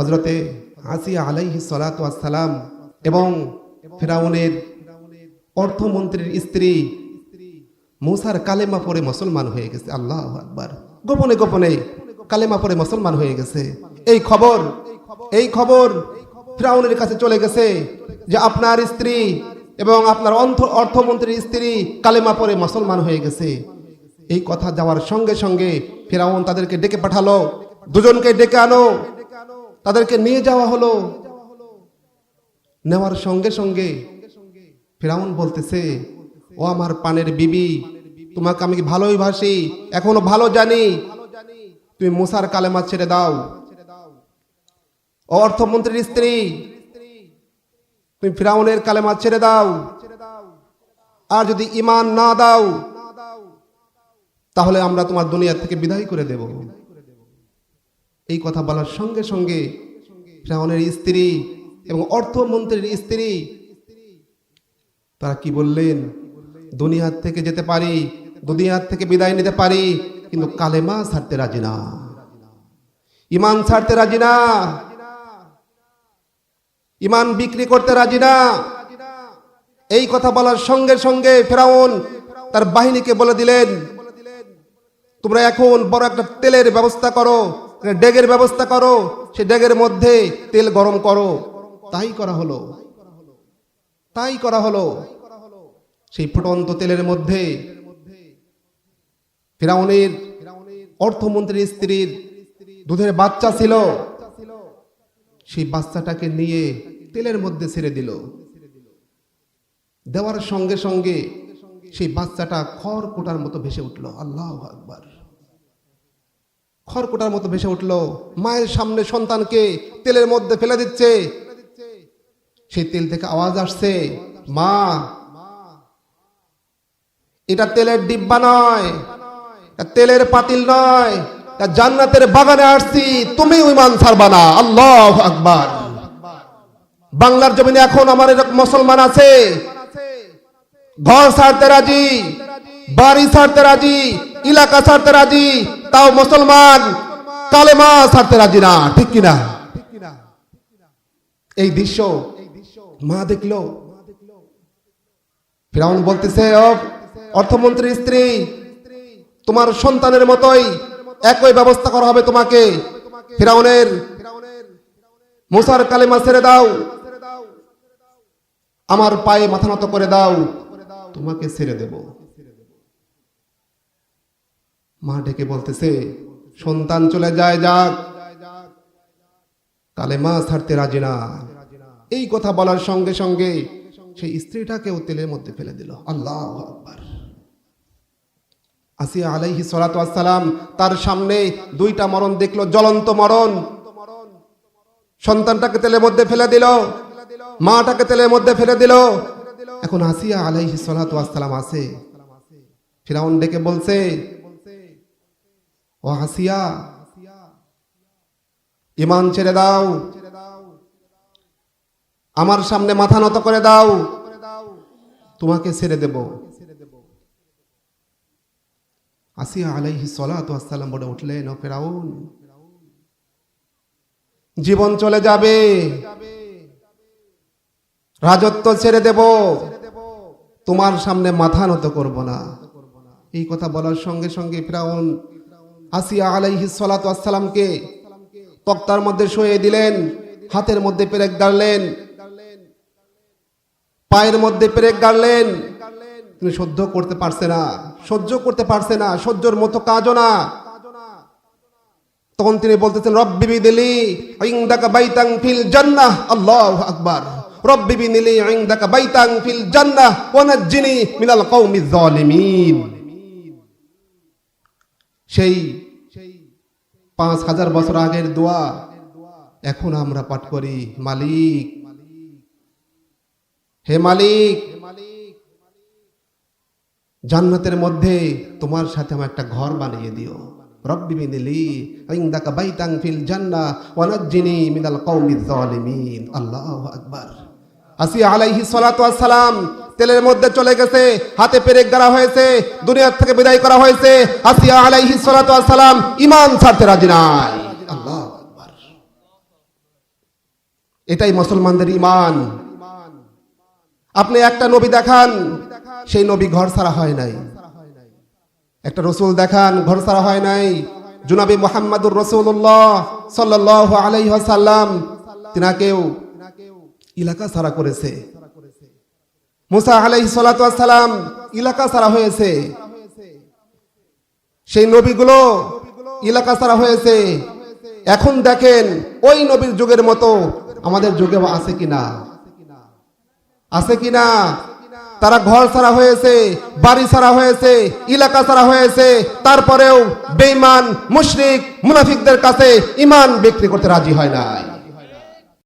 হজরতে আসিয়া আলাইহি সালাম এবং ফেরাউনের অর্থমন্ত্রীর স্ত্রী মুসার কালেমা পরে মুসলমান হয়ে গেছে। আল্লাহ আকবার। গোপনে গোপনে কালেমা পরে মুসলমান হয়ে গেছে। এই খবর এই খবর ফিরাউনের কাছে চলে গেছে যে আপনার স্ত্রী এবং আপনার অর্থ- অর্থমন্ত্রীর স্ত্রী কালেমা পরে মুসলমান হয়ে গেছে। এই কথা যাওয়ার সঙ্গে সঙ্গে ফেরাউন তাদেরকে ডেকে পাঠালো, দুজনকে ডেকে আনো তাদেরকে নিয়ে যাওয়া হলো। নেওয়ার সঙ্গে সঙ্গে ফেরাউন বলতেছে, ও আমার পানের বিবি, তোমাকে আমি ভালোই ভাসি, এখনও ভালো জানি। তুমি মুসার কালেমা ছেড়ে দাও। অর্থমন্ত্রীর স্ত্রী, তুমি ফিরাউনের কালেমা ছেড়ে দাও। আর যদি ইমান না দাও, তাহলে আমরা তোমার দুনিয়া থেকে বিদায় করে দেব। এই কথা বলার সঙ্গে সঙ্গে ফিরাউনের স্ত্রী এবং অর্থমন্ত্রীর স্ত্রী, তারা কি বললেন? দুনিয়ার থেকে যেতে পারি দুনিয়ার থেকে বিদায় নিতে পারি, কিন্তু কালেমা ছাড়তে রাজি না। ইমান ছাড়তে রাজি না। ইমান বিক্রি করতে রাজি না। এই কথা বলার সঙ্গে সঙ্গে ফেরাউন তার বাহিনীকে বলে দিলেন, তোমরা এখন বড় একটা তেলের ব্যবস্থা করো। ডেগের ব্যবস্থা করো, সে ডেগের মধ্যে তেল গরম করো। তাই করা হলো। তাই করা হলো। সেই ফুটন্ত তেলের মধ্যে ফিরাউনের অর্থমন্ত্রীর স্ত্রীর দুধের বাচ্চা ছিল। সেই বাচ্চাটাকে নিয়ে তেলের মধ্যে ছেড়ে দিল। দেওয়ার সঙ্গে সঙ্গে সেই বাচ্চাটা খড়কুটার মতো ভেসে উঠল। আল্লাহ আকবার। খড়কুটার মতো ভেসে উঠল। মায়ের সামনে সন্তানকে তেলের মধ্যে ফেলে দিচ্ছে। সেই তেল থেকে আওয়াজ আসছে, মা, এটা তেলের ডিব্বা নয় তেলের পাতিল নয় জান্নাতের বাগানে আসছি, তুমি ইমান ছাড়বা না। আল্লাহ আকবার। বাংলার জমিনে এখন আমার এরকম মুসলমান আছে। ঘর ছাড়তে রাজি, বাড়ি ছাড়তে রাজি, এলাকা ছাড়তে রাজি তাও মুসলমান কালেমা ছাড়তে রাজি না, ঠিক কিনা? এই দৃশ্য মা দেখল। ফিরাউন বলতেছে, "ও অর্থমন্ত্রীর স্ত্রী, তোমার সন্তানের মতোই একই ব্যবস্থা করা হবে তোমাকে। ফিরাউনের মুসার কালেমা ছেড়ে দাও। আমার পায়ে মাথা নত করে দাও। তোমাকে ছেড়ে দেব। মা ডেকে বলতেছে, সন্তান চলে যায় যাক। কালেমা ছাড়তে রাজি না। এই কথা বলার সঙ্গে সঙ্গে সেই স্ত্রীটাকেও তেলের মধ্যে ফেলে দিল। আল্লাহ আসিয়া আলাইহি সালাম তার সামনে দুইটা মরণ দেখল, জ্বলন্ত মরণ। সন্তানটাকে তেলের মধ্যে ফেলে দিল, মাটাকে তেলের মধ্যে ফেলে দিল। এখন আসিয়া আলাইহি সালাম আছে ফিরাউন ডেকে বলছে ও হাসিয়া, ইমান ছেড়ে দাও। আমার সামনে মাথা নত করে দাও। তোমাকে ছেড়ে দেব। আসিয়া আলাইহি সালাম বলে উঠলেন, ও ফেরাউন, জীবন চলে যাবে। রাজত্ব ছেড়ে দেব। তোমার সামনে মাথা নত করব না। এই কথা বলার সঙ্গে সঙ্গে ফিরাউন আসিয়া আলাইহি সালামকে তক্তার মধ্যে শুয়ে দিলেন, হাতের মধ্যে পেরেক গাড়লেন, পায়ের মধ্যে পেরেক গাড়লেন। তিনি সহ্য করতে পারছে না, সহ্য করতে পারছে না, সহ্যর মতো কাজও না। তখন তিনি বলতেছেন, রব্বি দিলি ইনদাকা বাইতাং ফিল জান্নাহ। আল্লাহু আকবার। রব্বি বিদিলি ইনদাকা বাইতাং ফিল জান্নাহ। ওয়া নাজ্জিনি মিনাল কওমিজ জালিমিন সেই পাঁচ হাজার বছর আগের দোয়া। এখন আমরা পাঠ করি, মালিক। হে মালিক, জান্নাতের মধ্যে তোমার সাথে আমার একটা ঘর বানিয়ে দিও। রব্বি বিদিলি, ইনদাকা বাইতাং ফিল জান্নাহ ওয়া নাজ্জিনি মিনাল কওমিজ জালিমিন আল্লাহু আকবার। আসিয়া আলাইহি সালাতু সালাম। তেলের মধ্যে চলে গেছে, হাতে পেরেক গাড়া হয়েছে, দুনিয়ার থেকে বিদায় করা হয়েছে। আসিয়া আলাইহি সালাতু সালাম ঈমান ছাড়তে রাজি নাই। আল্লাহু এটাই মুসলমানদের ইমান আপনি একটা নবী দেখান, সেই নবী ঘর ছাড়া হয় নাই। একটা রসুল দেখান, ঘর ছাড়া হয় নাই। জুনাবি মোহাম্মদুর রসুল্লাহ সাল্লাহ আলাইসাল্লাম তিনাকেও এলাকা ছাড়া করেছে। মুসা আলাই সালাম এলাকা ছাড়া হয়েছে। সেই নবীগুলো এলাকা ছাড়া হয়েছে। এখন দেখেন ওই নবীর যুগের মতো আমাদের যুগে আছে কিনা? আছে কিনা? তারা ঘর ছাড়া হয়েছে, বাড়ি ছাড়া হয়েছে এলাকা ছাড়া হয়েছে। তারপরেও বেঈমান, মুশরিক, মুনাফিকদের কাছে ইমান বিক্রি করতে রাজি হয় নাই।